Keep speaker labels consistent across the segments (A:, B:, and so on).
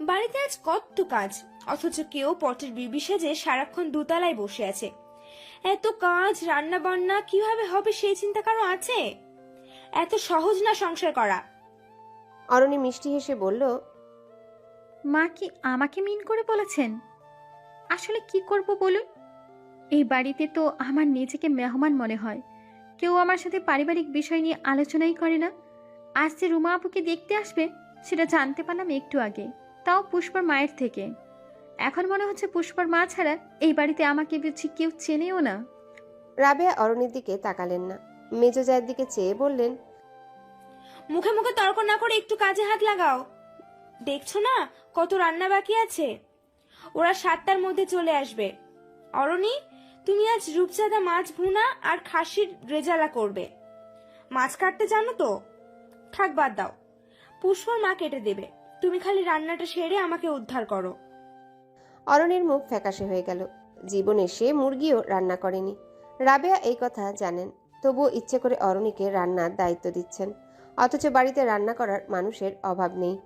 A: বাড়িতে আজ কত কাজ। অথচ কেউ পটের বিবি সেজে সারাক্ষণ দোতলায় বসে আছে। এত কাজ রান্না বান্না কীভাবে হবে সেই চিন্তা কারও আছে? এত সহজ না সংসার করা।
B: অরণি মিষ্টি হেসে বলল
C: মা কি আমাকে মিন করে বলেছেন? আসলে কি করব বলুন? এই বাড়িতে তো আমার নিজেকে মেহমান মনে হয়। কেউ আমার সাথে পারিবারিক বিষয় নিয়ে আলোচনাই করে না। আজ যে রুমা আপুকে দেখতে আসবে সেটা জানতে পারলাম একটু আগে। তাও পুষ্পার মায়ের থেকে। এখন মনে হচ্ছে পুষ্পার মা ছাড়া এই বাড়িতে আমাকে বুঝি কেউ চেনেও না।
B: রাবেয়া অরণির দিকে তাকালেন না। মেজো জায়ের দিকে চেয়ে বললেন
A: মুখে মুখে তর্ক না করে একটু কাজে হাত লাগাও। দেখছ না কত রান্না বাকি আছে? ওরা সাতটার মধ্যে চলে আসবে। অরণি তুমি আজ রূপচাঁদা মাছ ভুনা আর খাসির রেজালা করবে। মাছ কাটতে জানো তো? থাক বাদ দাও। পুষ্পর মা কেটে দেবে। তুমি খালি রান্নাটা সেরে আমাকে উদ্ধার করো।
B: অরণির মুখ ফ্যাকাশে হয়ে গেল। জীবনে সে মুরগিও রান্না করেনি। রাবেয়া এই কথা জানেন তবুও ইচ্ছে করে অরণিকে রান্নার দায়িত্ব দিচ্ছেন অথচ বাড়িতে রান্না করার মানুষের অভাব নেই।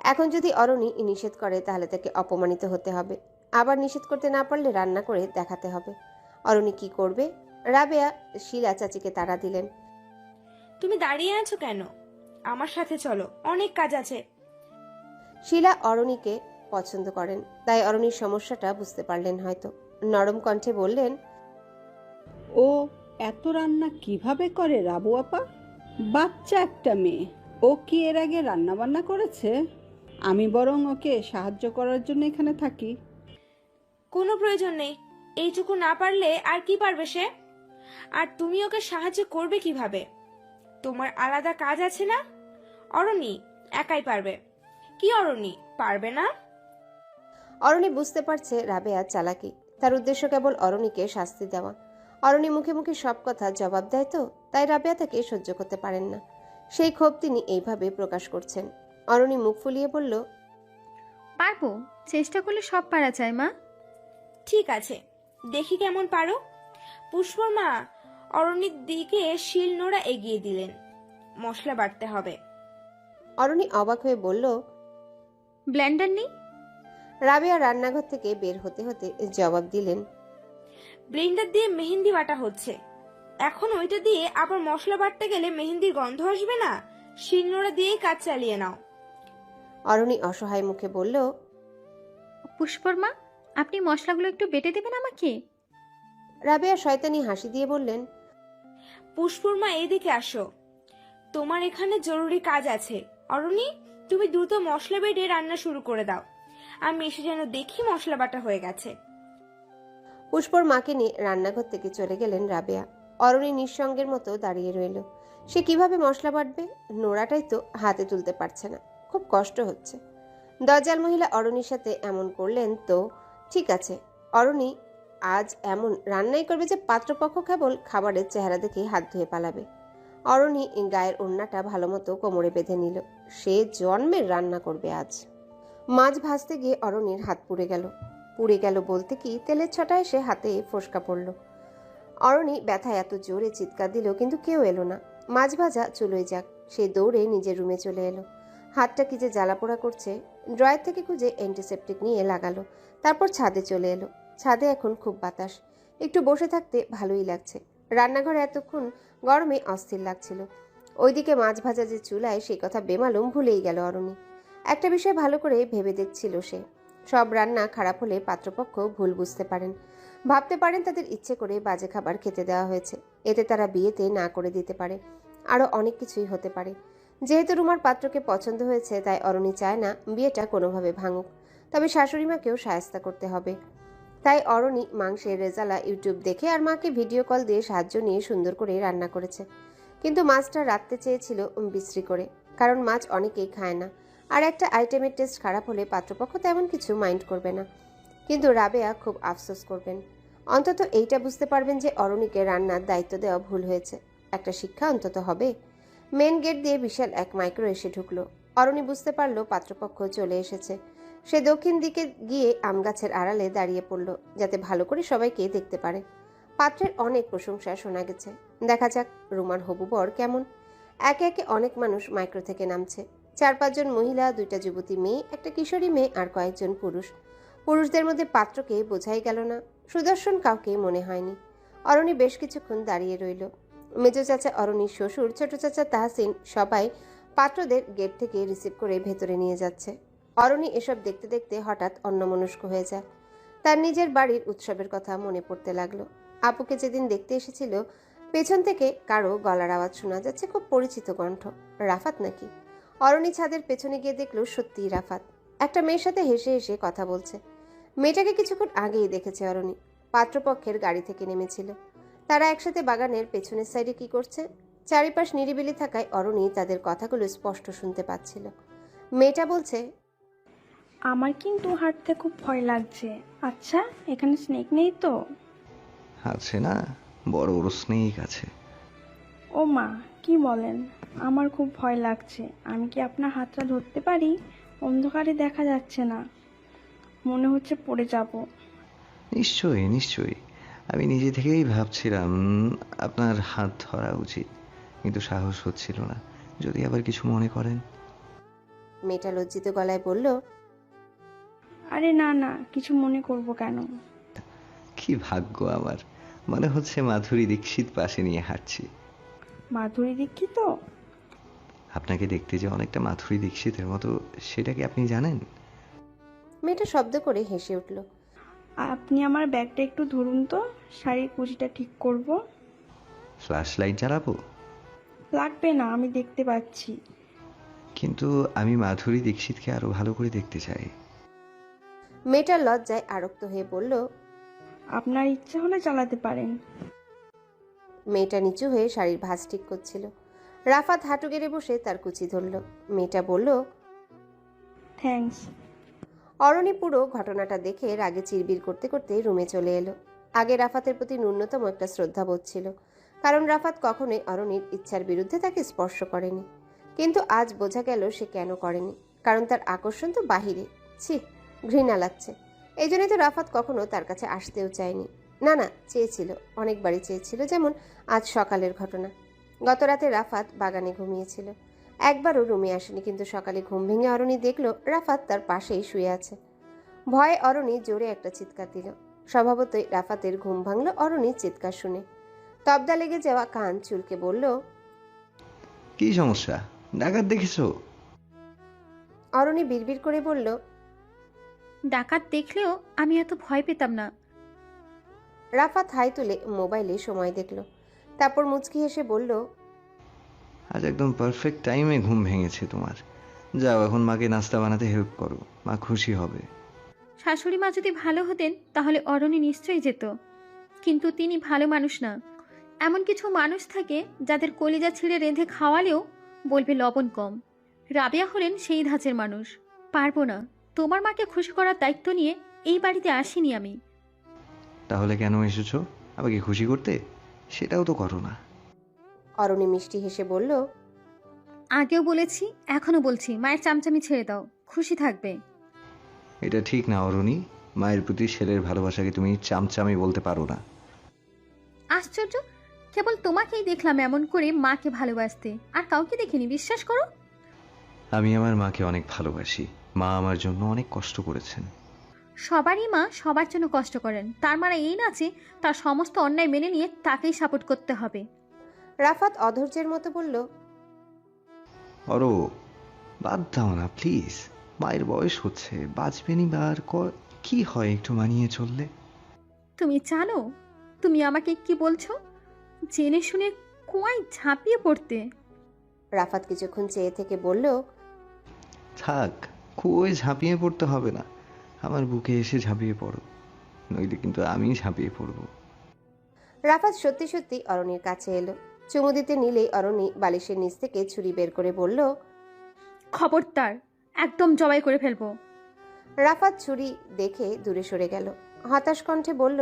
B: এখন যদি অরণি নিষেধ করে তাহলে তাকে অপমানিত হতে হবে। আবার নিষেধ করতে না পারলে রান্না করে দেখাতে হবে। অরণি কি করবে? রাবেয়া শিলা চাচিকে তাড়া দিলেন।
A: তুমি দাঁড়িয়ে আছো কেন? আমার সাথে চলো অনেক কাজ আছে।
B: শিলা অরণিকে পছন্দ করেন। তাই অরণির সমস্যাটা বুঝতে পারলেন হয়তো। নরম কণ্ঠে বললেন
D: ও এত রান্না কীভাবে করে রাবু আপা? বাচ্চা একটা মেয়ে। ও কি এর আগে রান্না বান্না করেছে? আমি বরং ওকে সাহায্য করার জন্য এখানে থাকি।
A: কোনো প্রয়োজন নেই। এইটুকু না পারলে আর কি পারবে সে? আর তুমি ওকে সাহায্য করবে কীভাবে? তোমার আলাদা কাজ আছে না? অরণি একাই পারবে। কি অরণি? পারবে না?
B: অরণি বুঝতে পারছে রাবেয়া চালাকি। তার উদ্দেশ্য কেবল অরণিকে শাস্তি দেওয়া। অরণি মুখে মুখে সব কথা জবাব দেয় তো তাই রাবেয়া তাকে সহ্য করতে পারেন না। সেই ক্ষোভ তিনি এইভাবে প্রকাশ করছেন। অরণি মুখ ফুলিয়ে বলল
C: পারব। চেষ্টা করলে সব পারা যায় মা।
A: ঠিক আছে। দেখি কেমন পারো। পুষ্পর মা অরণির দিকে শিল নোড়া এগিয়ে দিলেন। মশলা বাটতে হবে।
B: অরণি অবাক হয়ে বলল
C: ব্লেন্ডার নেই?
B: রাবেয়া রান্নাঘর থেকে বের হতে হতে জবাব দিলেন
A: ব্লেন্ডার দিয়ে মেহেন্দি বাটা হচ্ছে। এখন ওইটা দিয়ে আবার মশলা বাটতে গেলে মেহেন্দির গন্ধ আসবে না? শিল নোড়া দিয়েই কাজ চালিয়ে নাও।
B: অরণি অসহায় মুখে বলল
C: পুষ্পর মা আপনি মশলাগুলো একটু বেটে দেবেন আমাকে?
B: রাবেয়া শয়তানি হাসি দিয়ে বললেন
A: পুষ্পর্মা এদিকে আসো। তোমার এখানে জরুরি কাজ আছে। অরণি? তুমি দ্রুত মশলা বেটে রান্না শুরু করে দাও। আমি এসে যেন দেখি মশলা বাটা হয়ে গেছে।
B: পুষ্পর মাকে নিয়ে রান্নাঘর থেকে চলে গেলেন রাবেয়া। অরণি নিঃসঙ্গের মতো দাঁড়িয়ে রইল। সে কীভাবে মশলা বাটবে? নোড়াটাই তো হাতে তুলতে পারছে না। খুব কষ্ট হচ্ছে। দরজাল মহিলা অরণির সাথে এমন করলেন তো, ঠিক আছে। অরণি, আজ এমন রান্নাই করবে যে পাত্রপক্ষ কেবল খাবারের চেহারা দেখে হাত ধুয়ে পালাবে। অরণি গায়ের ওড়নাটা ভালো মতো কোমরে বেঁধে নিল। সে জন্মের রান্না করবে আজ। মাছ ভাজতে গিয়ে অরণির হাত পুড়ে গেল। পুড়ে গেল বলতে কি তেলের ছটা এসে হাতে ফোসকা পড়ল। অরণি ব্যথায় এত জোরে চিৎকার দিল, কিন্তু কেউ এলো না। মাছ ভাজা চুলোয় যাক। সে দৌড়ে নিজের রুমে চলে এলো। হাতটা কি যে জ্বালা পোড়া করছে, ড্রয়ার থেকে খুঁজে অ্যান্টিসেপটিক নিয়ে লাগালো। তারপর ছাদে চলে এলো। ছাদে এখন খুব বাতাস। একটু বসে থাকতে ভালোই লাগছে। রান্নাঘরে এতক্ষণ গরমে অস্থির লাগছিল। ওইদিকে মাছ ভাজা যে চুলায়, সেই কথা বেমালুম ভুলেই গেল অরণি। একটা বিষয় ভালো করে ভেবে দেখছিল সে। সব রান্না খারাপ হলে পাত্রপক্ষ ভুল বুঝতে পারেন। ভাবতে পারেন তাদের ইচ্ছে করে বাজে খাবার খেতে দেওয়া হয়েছে। এতে তারা বিয়েতে না করে দিতে পারে। আরও অনেক কিছুই হতে পারে। যেহেতু রুমার পাত্রকে পছন্দ হয়েছে, তাই অরণি চায় না বিয়েটা কোনোভাবে ভাঙুক। তবে শাশুড়ি মাকেও সায়স্তা করতে হবে। তাই অরণি মাংসের রেজালা ইউটিউব দেখে আর মাকে ভিডিও কল দিয়ে সাহায্য নিয়ে সুন্দর করে রান্না করেছে। কিন্তু মাছটা রাখতে চেয়েছিল বিশ্রী করে, কারণ মাছ অনেকেই খায় না। আর একটা আইটেমের টেস্ট খারাপ হলে পাত্রপক্ষ তেমন কিছু মাইন্ড করবে না। কিন্তু রাবেয়া খুব আফসোস করবেন। অন্তত এইটা বুঝতে পারবেন যে অরণিকে রান্নার দায়িত্ব দেওয়া ভুল হয়েছে। একটা শিক্ষা অন্তত হবে। মেন গেট দিয়ে বিশাল এক মাইক্রো এসে ঢুকলো। অরণি বুঝতে পারল পাত্রপক্ষ চলে এসেছে। সে দক্ষিণ দিকে গিয়ে আম গাছের আড়ালে দাঁড়িয়ে পড়ল, যাতে ভালো করে সবাইকে দেখতে পারে। পাত্রের অনেক প্রশংসা শোনা গেছে। দেখা যাক রুমার হবু বর কেমন। একে একে অনেক মানুষ মাইক্রো থেকে নামছে। চার পাঁচজন মহিলা, দুইটা যুবতী মেয়ে, একটা কিশোরী মেয়ে আর কয়েকজন পুরুষ। পুরুষদের মধ্যে পাত্রকে বোঝাই গেল না। সুদর্শন কাউকে মনে হয়নি। অরণি বেশ কিছুক্ষণ দাঁড়িয়ে রইল। মেজ চাচা, অরণির শ্বশুর, ছোট চাচা তাহসিন সবাই পাত্রদের গেট থেকে রিসিভ করে ভেতরে নিয়ে যাচ্ছে। অরণি এসব দেখতে দেখতে হঠাৎ অন্যমনস্ক হয়ে যায়। তার নিজের বাড়ির উৎসবের কথা মনে পড়তে লাগল। আপুকে যেদিন দেখতে এসেছিল, পেছন থেকে কারও গলার আওয়াজ শোনা যাচ্ছে, খুব পরিচিত কণ্ঠ। রাফাত নাকি? অরণি ছাদের পেছনে গিয়ে দেখল সত্যিই রাফাত। একটা মেয়ের সাথে হেসে হেসে কথা বলছে। মেয়েটাকে কিছুক্ষণ আগেই দেখেছে অরণি। পাত্রপক্ষের গাড়ি থেকে নেমেছিল। তারা একসাথে বাগানের পেছনের সাইডে কি করছে? চারিপাশ নিরিবিলি থাকায় অরণি তাদের কথাগুলো স্পষ্ট শুনতে পাচ্ছিল। মেয়েটা বলছে
E: আমার কিন্তু হাঁটতে খুব ভয় লাগছে। আচ্ছা এখানে স্নেক নেই তো?
F: আছে না বড় বড় স্নেক আছে।
E: ও মা কি বলেন? আমার খুব ভয় লাগছে। আমি কি আপনার হাতটা ধরতে পারি? অন্ধকারে দেখা যাচ্ছে না। মনে হচ্ছে পড়ে যাব।
F: নিশ্চয়ই নিশ্চয়ই। আমি নিজে থেকেই ভাবছিলাম আপনার হাত ধরা উচিত। কিন্তু সাহস হচ্ছিল না। যদি আবার কিছু মনে করেন?
B: মেয়েটা লজ্জিত গলায় বলল
E: আরে না না কিছু মনে করব কেন?
F: কি ভাগ্য আমার। মনে হচ্ছে মাধুরী দীক্ষিত পাশে নিয়ে হাঁটছি।
E: মাধুরী দীক্ষিত?
F: আপনাকে দেখতে যে অনেকটা মাধুরী দীক্ষিতের মতো সেটা কি আপনি জানেন?
B: মেয়েটা শব্দ করে হেসে উঠল।
E: আপনি আমার ব্যাগটা একটু ধরুন তো শাড়ির কুচিটা ঠিক করব।
F: ফ্ল্যাশ লাইট জ্বালাবো?
E: লাগবে না আমি দেখতে পাচ্ছি।
F: কিন্তু আমি মাধুরী দীক্ষিতকে আরও ভালো করে দেখতে চাই।
B: মেয়েটার লজ্জায় আরক্ত হয়ে বলল
E: আপনার ইচ্ছা হলে চালাতে পারেন।
B: মেয়েটা নিচু হয়ে শাড়ির ভাঁজ ঠিক করছিল। রাফাত হাঁটু গেড়ে বসে তার কুচি ধরল। মেয়েটা বলল
E: থ্যাঙ্কস
B: অরণি পুরো ঘটনাটা দেখে রাগে চিরবির করতে করতে রুমে চলে এলো। আগে রাফাতের প্রতি ন্যূনতম একটা শ্রদ্ধাবোধ ছিল কারণ রাফাত কখনোই অরণির ইচ্ছার বিরুদ্ধে তাকে স্পর্শ করেনি। কিন্তু আজ বোঝা গেল সে কেন করেনি কারণ তার আকর্ষণ তো বাহিরে। ছি ঘৃণা লাগছে। এই জন্যই তো রাফাত কখনো তার কাছে আসতেও চায়নি। না না চেয়েছিল অনেকবারই চেয়েছিল যেমন আজ সকালের ঘটনা। গত রাতে রাফাত বাগানে ঘুমিয়েছিল। একবারও রুমে আসেনি কিন্তু সকালে ঘুম ভেঙে অরণি দেখল রাফাত তার পাশেই শুয়ে আছে। ভয়ে অরণি জোরে একটা চিৎকার দিল। স্বভাবতই রাফাতের ঘুম ভাঙল অরণির চিৎকার শুনে। তবদা লেগে যাওয়া কান চুলকে বলল
F: কি সমস্যা? ডাকাত দেখেছ?
B: অরণি বিড়বিড় করে বলল
C: ডাকাত দেখলেও আমি এত ভয় পেতাম না।
B: রাফাত হাই তুলে মোবাইলে সময় দেখল। তারপর মুচকি হেসে বলল
F: আজ একদম পারফেক্ট টাইমে ঘুম ভেঙেছে তোমার। যাও এখন মাকে নাস্তা বানাতে হেল্প করো। মা খুশি হবে।
C: শাশুড়ি মা যদি ভালো হতেন তাহলে অরণি নিশ্চয়ই যেত। কিন্তু তিনি ভালো মানুষ না। এমন কিছু মানুষ থাকে যাদের কলিজা ছিঁড়ে রেঁধে খাওয়ালেও বলবে লবণ কম। রাবেয়া হলেন সেই ধাঁচের মানুষ। পারব না। তোমার মাকে খুশি করার দায়িত্ব নিয়ে এই বাড়িতে আসিনি আমি।
F: তাহলে কেন এসেছ? আমাকে খুশি করতে? সেটাও তো করো না।
B: অরণি মিষ্টি হেসে বলল
C: আগেও বলেছি এখনও বলছি মায়ের চামচামি ছেড়ে দাও খুশি থাকবে।
F: এটা ঠিক না অরুণী। মায়ের প্রতি ছেলের ভালোবাসাকে তুমি চামচামি বলতে পারো না।
C: আশ্চর্য কেবল তোমাকেই দেখলাম এমন করে মাকে ভালোবাসতে আর কাউকে দেখিনি বিশ্বাস করো?
F: আমি আমার মাকে অনেক ভালোবাসি। মা আমার জন্য অনেক কষ্ট করেছেন।
C: সবারই মা সবার জন্য কষ্ট করেন। তার মানে এই না যে তার সমস্ত অন্যায় মেনে নিয়ে তাকেই সাপোর্ট করতে হবে।
B: রাফাত অধৈর্যের মতো বলল
F: অরো বাদ দাও না প্লিজ। মায়ের বয়স হচ্ছে বাঁচবেনি বা আর ক- কি হয় একটু মানিয়ে চললে?
C: তুমি জানো তুমি আমাকে কি বলছো? জেনে শুনে কুয়ায় ঝাঁপিয়ে পড়তে।
B: রাফাত কিছুক্ষণ চেয়ে থেকে বলল
F: থাক খুবই ঝাঁপিয়ে পড়তে হবে না। আমার বুকে এসে ঝাঁপিয়ে পড়ো নইলে কিন্তু আমি ঝাঁপিয়ে পড়ব।
B: রাফাত সত্যি সত্যি অরণির কাছে এলো। চুমু দিতে নিলেই অরণি বালিশের নিচ থেকে ছুরি বের করে বলল
C: খবরদার একদম জবাই করে ফেলব।
B: রাফাত ছুরি দেখে দূরে সরে গেল। হতাশ কণ্ঠে বলল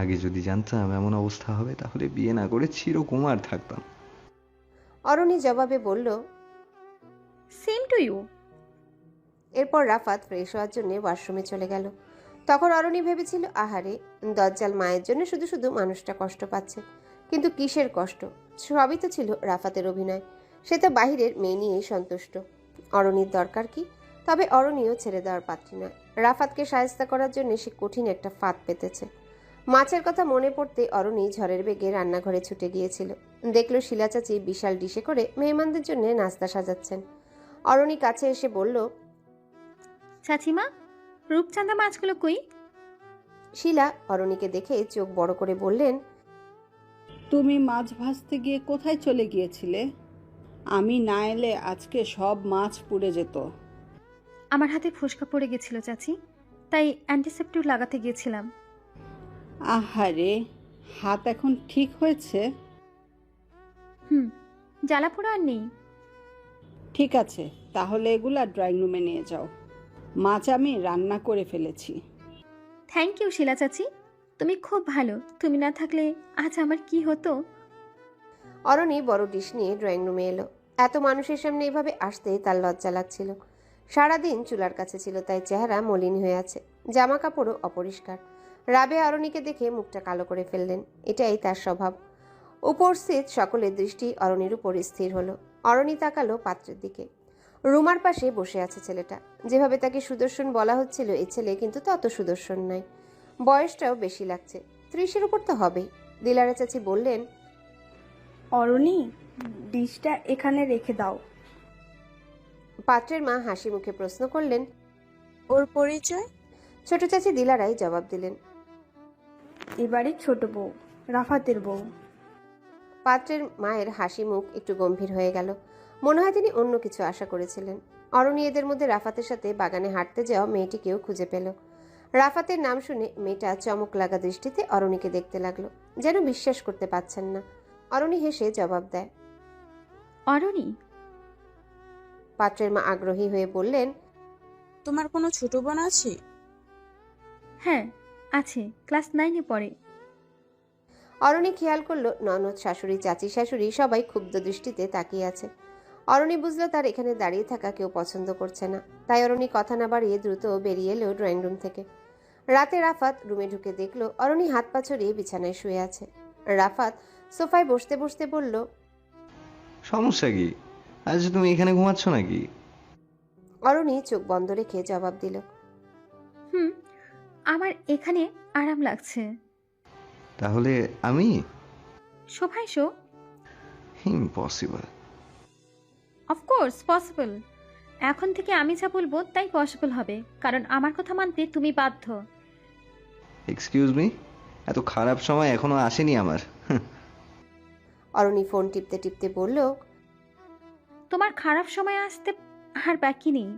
F: আগে যদি জানতাম এমন অবস্থা হবে তাহলে বিয়ে না করে চিরকুমার থাকতাম।
B: অরণি জবাবে বলল
C: সেম টু ইউ
B: এরপর রাফাত ফ্রেশ হওয়ার জন্য ওয়াশরুমে চলে গেল। তখন অরণি ভেবেছিল, আহারে, দজ্জাল মায়ের জন্য শুধু শুধু মানুষটা কষ্ট পাচ্ছে। কিন্তু কিসের কষ্ট? সবই তো ছিল রাফাতের অভিনয়। সে তো বাহিরের মেয়ে নিয়েই সন্তুষ্ট। অরণির দরকার কি? তবে অরণিও ছেড়ে দেওয়ার পাত্রী নয়। রাফাতকে সায়স্তা করার জন্য সে কঠিন একটা ফাঁদ পেতেছে। মাছের কথা মনে পড়তে অরণি ঝড়ের বেগে রান্নাঘরে ছুটে গিয়েছিল। দেখল শিলা চাচি বিশাল ডিশে করে মেহমানদের জন্য নাস্তা সাজাচ্ছেন। অরণি কাছে এসে বলল
C: চাচিমা রূপচাঁদা মাছগুলো কই?
B: শিলা অরণিকে দেখে চোখ বড় করে বললেন
D: তুমি মাছ ভাজতে গিয়ে কোথায় চলে গিয়েছিলে? আমি না এলে আজকে সব মাছ পুড়ে যেত।
C: আমার হাতে ফোসকা পড়ে গেছিল চাচি তাই অ্যান্টিসেপ্টিক লাগাতে গিয়েছিলাম।
D: আহারে হাত এখন ঠিক হয়েছে?
C: হুম জ্বালা পোড়া আর নেই।
D: ঠিক আছে তাহলে এগুলা ড্রয়িং রুমে নিয়ে যাও। মাছ আমি রান্না করে ফেলেছি।
C: থ্যাংক ইউ শিলা চাচি। তুমি খুব ভালো। তুমি না থাকলে আজ আমার কি হতো?
B: অরণি বড় ডিশ নিয়ে ড্রয়িং রুমে এলো। এত মানুষের সামনে এভাবে আসতে তার লজ্জা লাগছিল। সারাদিন চুলার কাছে ছিল তাই চেহারা মলিন হয়ে আছে। জামা কাপড়ও অপরিষ্কার। রাবে অরণিকে দেখে মুখটা কালো করে ফেললেন। এটাই তার স্বভাব। উপস্থিত সকলের দৃষ্টি অরণির উপর স্থির হলো। অরণি তাকালো পাত্রের দিকে। রুমার পাশে বসে আছে ছেলেটা। যেভাবে তাকে সুদর্শন বলা হচ্ছিল এই ছেলে কিন্তু তত সুদর্শন নয়। বয়সটাও বেশি লাগছে। ত্রিশের উপর তো হবেই। দিলারা চাচি বললেন
E: অরণি ডিশটা এখানে রেখে দাও।
B: পাত্রের মা হাসি মুখে প্রশ্ন করলেন
G: ওর পরিচয়?
B: ছোট চাচি দিলারাই জবাব দিলেন।
E: এবারে ছোট বউ রাফাতের বউ।
B: পাত্রের মায়ের হাসি মুখ একটু গম্ভীর হয়ে গেল। মনে হয় তিনি অন্য কিছু আশা করেছিলেন। অরণি এদের মধ্যে রাফাতের সাথে বাগানে হাঁটতে যাওয়া মেয়েটিকেও খুঁজে পেল। রাফাতের নাম শুনে মেয়েটা চমক লাগা দৃষ্টিতে অরণিকে দেখতে লাগল যেন বিশ্বাস করতে পারছেন না। অরণি হেসে জবাব দেয়
C: অরণি?
B: পাত্রের মা আগ্রহী হয়ে বললেন
G: তোমার কোনো ছোট বোন আছে?
C: হ্যাঁ আছে। ক্লাস নাইনে পড়ে।
B: অরণি খেয়াল করল ননদ শাশুড়ি চাচি শাশুড়ি সবাই ক্ষুব্ধ দৃষ্টিতে তাকিয়ে আছে। অরণি বুঝলো তার এখানে দাঁড়িয়ে থাকা কেউ পছন্দ করছে না। তাই অরণি কথা না বাড়িয়ে দ্রুত বেরিয়ে এলো ড্রয়িং রুম থেকে। রাতে রাফাত রুমে ঢুকে দেখল অরণি হাত পা ছড়িয়ে বিছানায় শুয়ে আছে। রাফাত সোফায় বসতে বসতে বলল
F: সমস্যা কি? আজ তুমি এখানে ঘুমাচ্ছ নাকি?
B: অরণি চোখ বন্ধ রেখে জবাব দিল
C: হুম আমার এখানে আরাম লাগছে।
F: তাহলে আমি?
C: শোভাই শো
F: ইম্পসিবল
C: অফকোর্স পসিবল এখন থেকে আমি যা বলব তাই পসিবল হবে। কারণ আমার কথা মানতে তুমি বাধ্য।
F: এক্সকিউজ মি এত খারাপ সময় এখনও আসেনি আমার।
B: অরণি ফোন টিপতে টিপতে বলল
C: তোমার খারাপ সময় আসতে আর বাকি নেই।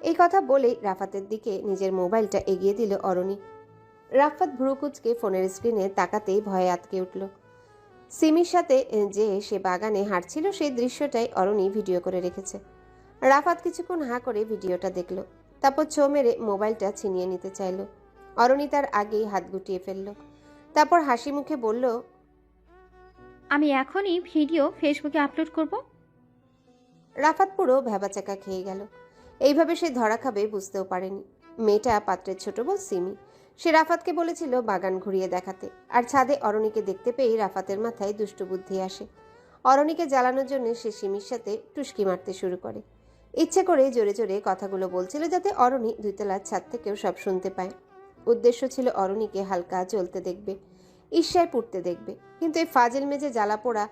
B: এই কথা বলেই রাফাতের দিকে নিজের মোবাইলটা এগিয়ে দিল অরণি। রাফাত ভ্রুকুচকে ফোনের স্ক্রিনে তাকাতেই ভয়ে আটকে উঠল। সিমির সাথে যে সে বাগানে হাঁটছিল সেই দৃশ্যটাই অরণি ভিডিও করে রেখেছে। রাফাত কিছুক্ষণ হাঁ করে ভিডিওটা দেখল তারপর ছো মেরে মোবাইলটা ছিনিয়ে নিতে চাইলো। অরণি তার আগেই হাত গুটিয়ে ফেলল তারপর হাসি মুখে বলল
C: আমি এখনই ভিডিও ফেসবুকে আপলোড করব।
B: রাফাত পুরো ভেবাচাকা খেয়ে গেল। এইভাবে সে ধরা খাবে বুঝতেও পারেনি। মেয়েটা পাত্রের ছোট বোন সিমি সে রাফাতকে বলেছিল বাগান ঘুরিয়ে দেখাতে, আর ছাদে অরণিকে দেখতে পেয়েই রাফাতের মাথায় দুষ্ট বুদ্ধি আসে। অরণিকে জ্বালানোর জন্য সে সিমির সাথে টুসকি মারতে শুরু করে। ইচ্ছে করে জোরে জোরে কথাগুলো বলছিল যাতে অরণি দুইতলার ছাদ থেকেও সব শুনতে পায়। উদ্দেশ্য ছিল অরণিকে হালকা চলতে দেখবে, ঈর্ষায় পুড়তে দেখবে, কিন্তু এই ফাজিল মেজে জ্বালা পোড়া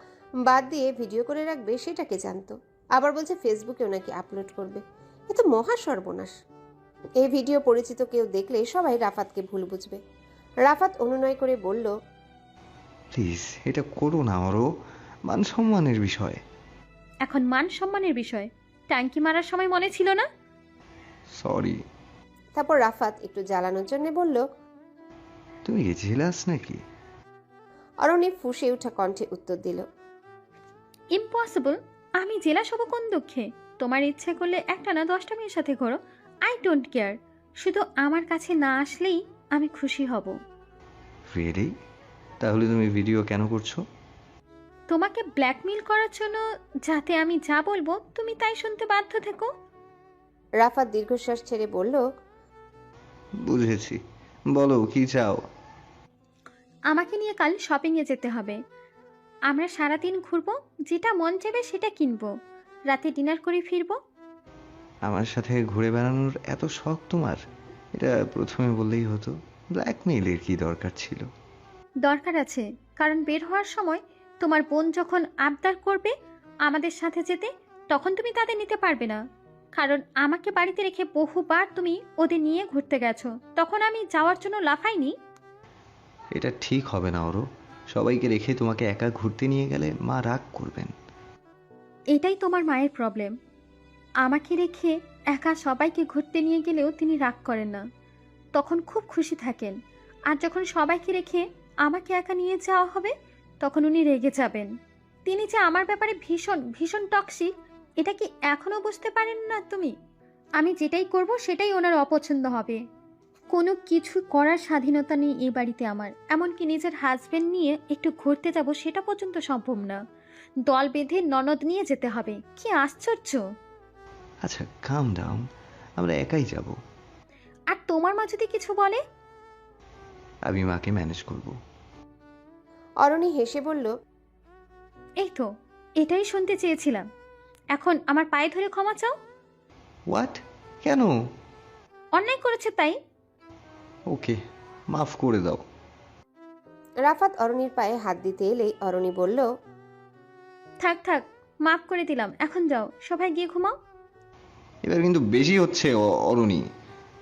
B: বাদ দিয়ে ভিডিও করে রাখবে সেটাকে জানতো। আবার বলছে, ফেসবুকেও নাকি আপলোড করবে। এ তো মহা সর্বনাশ। এই ভিডিও পরিচিত কেউ দেখলে সবাই রাফাতকে ভুল বুঝবে। রাফাত অনুনয় করে বলল
F: প্লিজ এটা করো না অরো মান সম্মানের বিষয়।
C: এখন মান সম্মানের বিষয়? ট্যাঙ্কি মারার সময় মনে ছিল না?
F: সরি
B: তারপর রাফাত একটু জ্বালানোর জন্য বলল
F: তুমি জেলাস নাকি?
B: অরণি ফুসে ওঠা কণ্ঠে উত্তর দিল
C: ইম্পসিবল আমি জেলা সব কোন দুঃখে? তোমার ইচ্ছে করলে একটা না দশটা মেয়ের সাথে ঘোরো। আই ডোন্ট কেয়ার শুধু আমার কাছে না আসলেই আমি খুশি হব।
F: রিয়েলি তাহলে তুমি ভিডিও কেন করছ?
C: তোমাকে ব্ল্যাকমেল করার জন্য যাতে আমি যা বলব তুমি তাই শুনতে বাধ্য থেকো।
B: রাফাত দীর্ঘশ্বাস ছেড়ে বলল
F: বুঝেছি। বলো কি চাও?
C: আমাকে নিয়ে কাল শপিংয়ে যেতে হবে। আমরা সারাদিন ঘুরবো যেটা মন চাইবে সেটা কিনবো। রাতে ডিনার করে ফিরবো
F: আমার সাথে ঘুরে বেড়ানোর এত শখ তোমার? এটা প্রথমে বললেই হতো। ব্ল্যাকমেইলের কি দরকার ছিল?
C: দরকার আছে কারণ বের হওয়ার সময় তোমার বোন যখন আবদার করবে আমাদের সাথে যেতে তখন তুমি তাদের নিতে পারবে না। কারণ আমাকে বাড়িতে রেখে বহুবার তুমি ওদের নিয়ে ঘুরতে গেছো। তখন আমি যাওয়ার জন্য লাফাইনি।
F: এটা ঠিক হবে না ওরও সবাইকে রেখে তোমাকে একা ঘুরতে নিয়ে গেলে মা রাগ করবেন।
C: এটাই তোমার মায়ের প্রবলেম আমাকে রেখে একা সবাইকে ঘুরতে নিয়ে গেলেও তিনি রাগ করেন না। তখন খুব খুশি থাকেন। আর যখন সবাইকে রেখে আমাকে একা নিয়ে যাওয়া হবে, তখন উনি রেগে যাবেন। তিনি যে আমার ব্যাপারে ভীষণ ভীষণ টক্সিক, এটা কি এখনও বুঝতে পারেন না তুমি? আমি যেটাই করব সেটাই ওনার অপছন্দ হবে। কোনো কিছু করার স্বাধীনতা নেই এই বাড়িতে আমার। এমনকি নিজের হাজবেন্ড নিয়ে একটু ঘুরতে যাব সেটা পর্যন্ত সম্ভব না। দল বেঁধে ননদ নিয়ে যেতে হবে। কি আশ্চর্য!
F: আচ্ছা কাম ডাউন আমরা একাই যাব।
C: আর তোমার মা যদি কিছু বলে?
F: আমি মাকে ম্যানেজ করব।
B: অরণি হেসে বলল
C: এই তো এটাই শুনতে চেয়েছিলাম। এখন আমার পায়ে ধরে ক্ষমা চাও?
F: হোয়াট কেন?
C: অন্যায় করেছে তাই?
F: ওকে মাফ করে দাও।
B: রাফাত অরণির পায়ে হাত দিতে এলেই অরণি বলল
C: থাক থাক মাফ করে দিলাম এখন যাও সবাই গিয়ে ঘুমাও।
F: এবার কিন্তু বেশি হচ্ছে অ- অরুণী।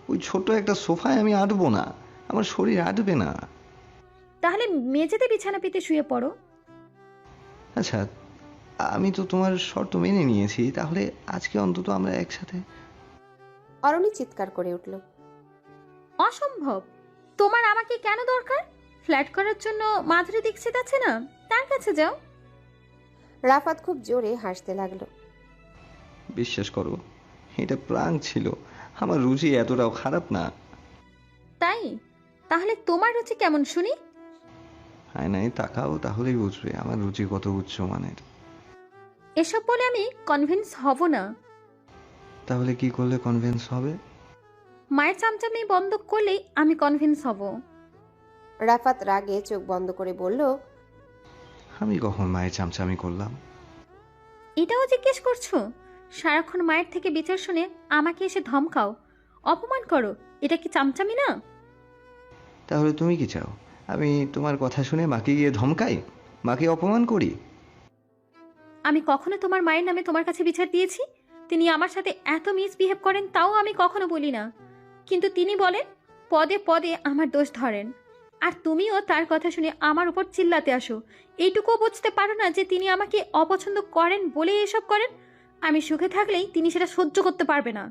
F: ওই ছোট একটা সোফায় আমি আটবো না আমার শরীর আটবে না।
C: তাহলে মেঝেতে বিছানা পেতে শুয়ে পড়ো।
F: আচ্ছা আমি তো তোমার শর্ত মেনে নিয়েছি তাহলে আজকে অন্তত আমরা একসাথে।
B: অরণি চিৎকার করে উঠল।
C: অসম্ভব! তোমার আমাকে কেন দরকার? ফ্ল্যাট করার জন্য মাধুরী দীক্ষিত আছে না? তার কাছে যাও।
B: রাফাত খুব জোরে হাসতে লাগল।
F: বিশ্বাস করো এটা প্রাণ ছিল। আমার রুচি এতটাও খারাপ না।
C: তাই? তাহলে তোমার রুচি কেমন শুনি?
F: আয়নায় তাকাও তাহলেই বুঝবে আমার রুচি কত উচ্চ মানের।
C: এসব বলে আমি কনভিন্স হব না।
F: তাহলে কি করলে কনভিন্স হবে?
C: মায়ের চামচামি বন্ধ করলেই আমি কনভিন্স হব।
B: রাফাত রাগে চোখ বন্ধ করে বলল
F: আমি কখন মায়ের চামচামি করলাম?
C: এটাও জিজ্ঞেস করছ? সারাক্ষণ মায়ের থেকে বিচার শুনে আমাকে এসে ধমকাও। অপমান করো এটা কি চামচামি না?
F: তাহলে তুমি কি চাও? আমি তোমার কথা শুনে মাকে গিয়ে ধমকাই? মাকে অপমান করি?
C: আমি কখনো তোমার মায়ের নামে তোমার কাছে বিচার দিয়েছি? তিনি আমার সাথে এত মিসবিহেভ করেন তাও আমি কখনো বলি না। কিন্তু তিনি বলেন পদে পদে আমার দোষ ধরেন। আর তুমিও তার কথা শুনে আমার উপর চিল্লাতে আসো। এইটুকুও বুঝতে পারো না যে তিনি আমাকে অপছন্দ করেন বলেই এসব করেন? আমি সুখে থাকলেই তিনি সেটা সহ্য করতে পারবে না।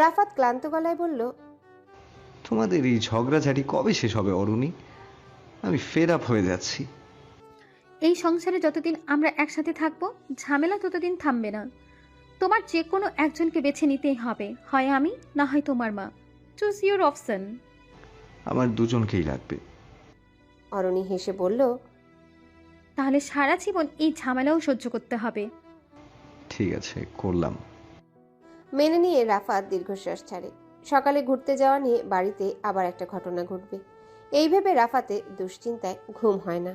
B: রাফাত ক্লান্ত গলায় বলল
F: তোমাদের এই ঝগড়াঝাটি কবে শেষ হবে অরুণী? আমি ফেড আপ হয়ে যাচ্ছি।
C: এই সংসারে যতদিন আমরা একসাথে থাকব ঝামেলা ততদিন থামবে না। তোমার যে কোনো একজনকে বেছে নিতেই হবে হয় আমি না হয় তোমার মা। চুজ ইউর অপশন
F: আমার দুজনকেই লাগবে।
B: অরণি হেসে বলল
C: তাহলে সারা জীবন এই ঝামেলাও সহ্য করতে হবে।
F: ঠিক আছে, করলাম।
B: মেনে নিয়ে রাফাত দীর্ঘশ্বাস ছাড়ে। সকালে ঘুরতে যাওয়া নিয়ে বাড়িতে আবার একটা ঘটনা ঘটবে। এই ভেবে রাফাতে দুশ্চিন্তায় ঘুম হয় না।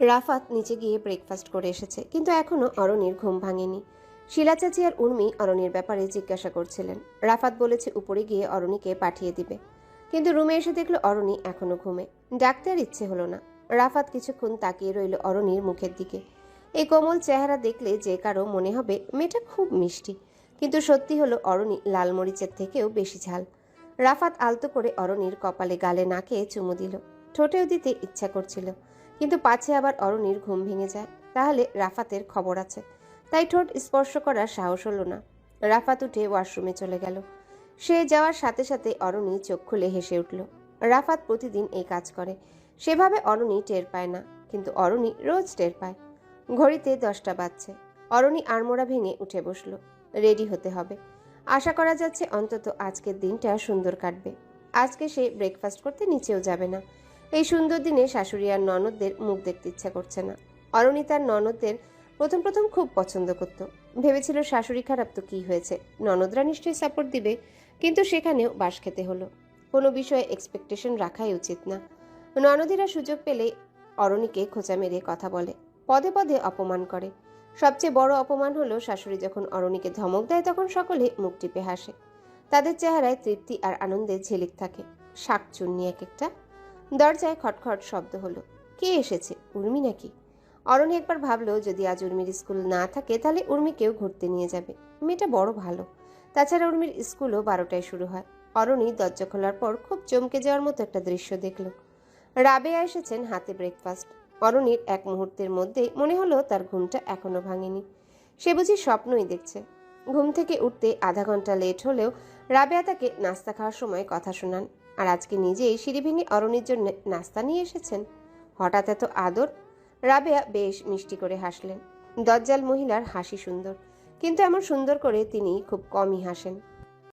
B: রাফাত নিচে গিয়ে ব্রেকফাস্ট করে এসেছে, কিন্তু এখনও অরণির ঘুম ভাঙেনি। শিলা চাচি আর উর্মি অরণির ব্যাপারে জিজ্ঞাসা করছিলেন। রাফাত বলেছে উপরে গিয়ে অরণিকে পাঠিয়ে দিবে। কিন্তু রুমে এসে দেখল অরণি এখনও ঘুমে। ডাকতে আর ইচ্ছে হলো না। রাফাত কিছুক্ষণ তাকিয়ে রইল অরণির মুখের দিকে। এই কোমল চেহারা দেখলে যে কারও মনে হবে মেয়েটা খুব মিষ্টি। কিন্তু সত্যি হলো অরণি লাল মরিচের থেকেও বেশি ঝাল। রাফাত আলতো করে অরণির কপালে গালে নাকে চুমু দিল। ঠোঁটেও দিতে ইচ্ছা করছিল, কিন্তু পাছে আবার অরণির ঘুম ভেঙে যায়। তাহলে রাফাতের খবর আছে। তাই ঠোঁট স্পর্শ করার সাহস হলো না। রাফাত উঠে ওয়াশরুমে চলে গেল। সে যাওয়ার সাথে সাথে অরণি চোখ খুলে হেসে উঠল, রাফাত প্রতিদিন এই কাজ করে। সেভাবে অরণি টের পায় না, কিন্তু অরণি রোজ টের পায়। ঘড়িতে দশটা বাজছে। অরণি আড়মোড়া ভেঙে উঠে বসল। রেডি হতে হবে। আশা করা যাচ্ছে অন্তত আজকের দিনটা সুন্দর কাটবে। আজকে সে ব্রেকফাস্ট করতে নিচেও যাবে না। এই সুন্দর দিনে শাশুড়ি আর ননদদের মুখ দেখতে ইচ্ছা করছে না। অরণি তার ননদদের প্রথম প্রথম খুব পছন্দ করত। ভেবেছিল শাশুড়ি খারাপ তো কি হয়েছে? ননদরা নিশ্চয়ই সাপোর্ট দিবে, কিন্তু সেখানেও বাস খেতে হলো। কোনো বিষয়ে এক্সপেকটেশন রাখাই উচিত না। ননদীরা সুযোগ পেলে অরণিকে খোঁচা মেরে কথা বলে। পদে পদে অপমান করে। সবচেয়ে বড় অপমান হলো শাশুড়ি যখন অরণিকে ধমক দেয় তখন সকলে মুখ টিপে হাসে। তাদের চেহারায় তৃপ্তি আর আনন্দে ঝিলিক থাকে। শাক চুন্নি এক একটা। দরজায় খটখট শব্দ হলো, কে এসেছে? উর্মি নাকি? অরণি একবার ভাবলো, যদি আজ উর্মির স্কুল না থাকে, তাহলে উর্মিকেও ঘুরতে নিয়ে যাবে। মেয়েটা বড় ভালো। তাছাড়া উর্মির স্কুলও বারোটায় শুরু হয়। অরণি দরজা খোলার পর খুব চমকে যাওয়ার মতো একটা দৃশ্য দেখল। রাবেয়া এসেছেন হাতে ব্রেকফাস্ট অরণির এক মুহূর্তের মধ্যেই মনে হলো তার ঘুমটা এখনও ভাঙেনি। সে বুঝি স্বপ্নই দেখছে। ঘুম থেকে উঠতে আধা ঘণ্টা লেট হলেও রাবেয়া তাকে নাস্তা খাওয়ার সময় কথা শোনান আর আজকে নিজেই সিঁড়ি ভেঙে অরণির জন্য নাস্তা নিয়ে এসেছেন। হঠাৎ এত আদর? রাবেয়া বেশ মিষ্টি করে হাসলেন। দজ্জাল মহিলার হাসি সুন্দর। কিন্তু এমন সুন্দর করে তিনি খুব কমই হাসেন।